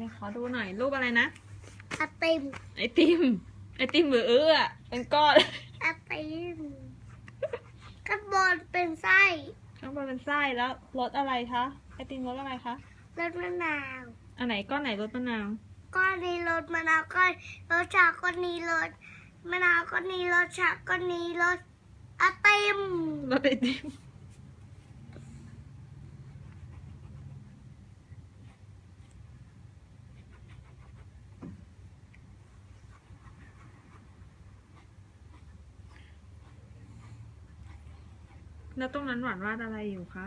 เนี่ยขอดูหน่อยรูปอะไรนะไอติมไอติมไอติมหรือเอื้อเป็นก้อนไอติมข้างบนเป็นไส้ข้างบนเป็นไส้แล้วรสอะไรคะไอติมรสอะไรคะรสมะนาวอันไหนก้อนไหนรสมะนาวก้อนนี้รสมะนาวก้อนรสชาก้อนนี้รสมะนาวก้อนนี้รสชาก้อนนี้รสไอติมรสไอติม แล้วตรงนั้นหวานวาดอะไรอยู่คะ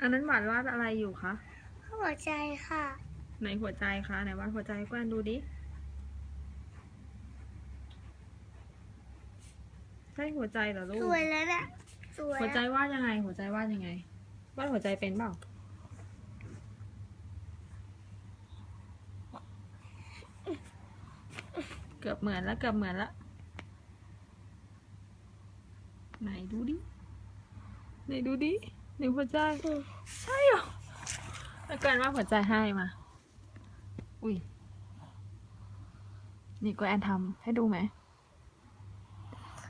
อันนั้นหวานวาดอะไรอยู่คะ หัวใจค่ะ ไหนหัวใจคะไหนวาดหัวใจให้แกวนดูดิ ใช่หัวใจเหรอลูก สวยแล้วเนี่ยสวยหัวใจวาดยังไง หัวใจวาดยังไง วาดหัวใจเป็นเปล่า เกือบเหมือนแล้วเกือบเหมือนแล้ว ไหนดูดิ ไหนดูดิไหนหัวใจ ใช่เหรอแล้วกันว่าหัวใจให้มา อุ้ย นี่ก็แอนทำให้ดูไหม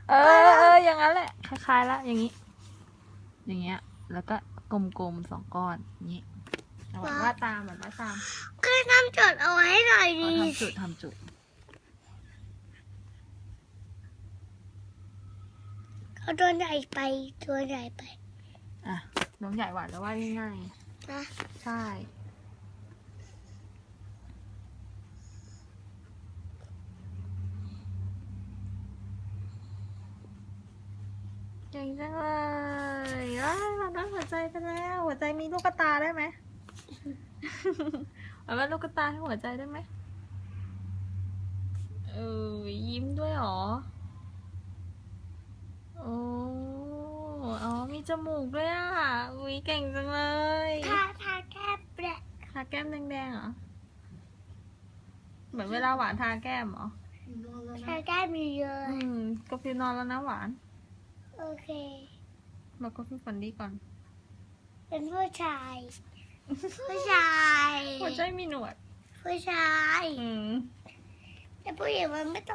เออเอออย่างนั้นแหละ คล้ายๆแล้วอย่างนี้ อย่างเงี้ย แล้วก็กลมๆสองก้อนอย่างนี้เอาแบบว่าดตามแบบว่าดตามก็ทำจดเอาไว้ให้หน่อยเอาดีทำจุดทำจุดเขาตัวใหญ่ไปตัวใหญ่ไป อะน้องใหญ่หวานแล้วว่าดง่ายนะๆใช่ เก่งจังเลยว้ายเราได้หัวใจไปแล้ว หัวใจมีลูกตาได้ไหม เอาว่าลูกตาให้หัวใจได้ไหมเออยิ้มด้วยเหรอ โอ้อ๋อ มี จมูกด้วยอะ อุ้ยเก่งจังเลยทาทาแค่แปะทาแก้มแดงๆเหรอ เหมือนเวลาหวานทาแก้มเหรอ ทาแค่มีเยอะอืมกาแฟนอนแล้วนะหวาน โอเคบอกกาแฟฝันดีก่อน เป็นผู้ชาย ผู้ชายหัวใจมีหนวด ผู้ชาย อืมแต่ผู้หญิงมันไม่ต้อง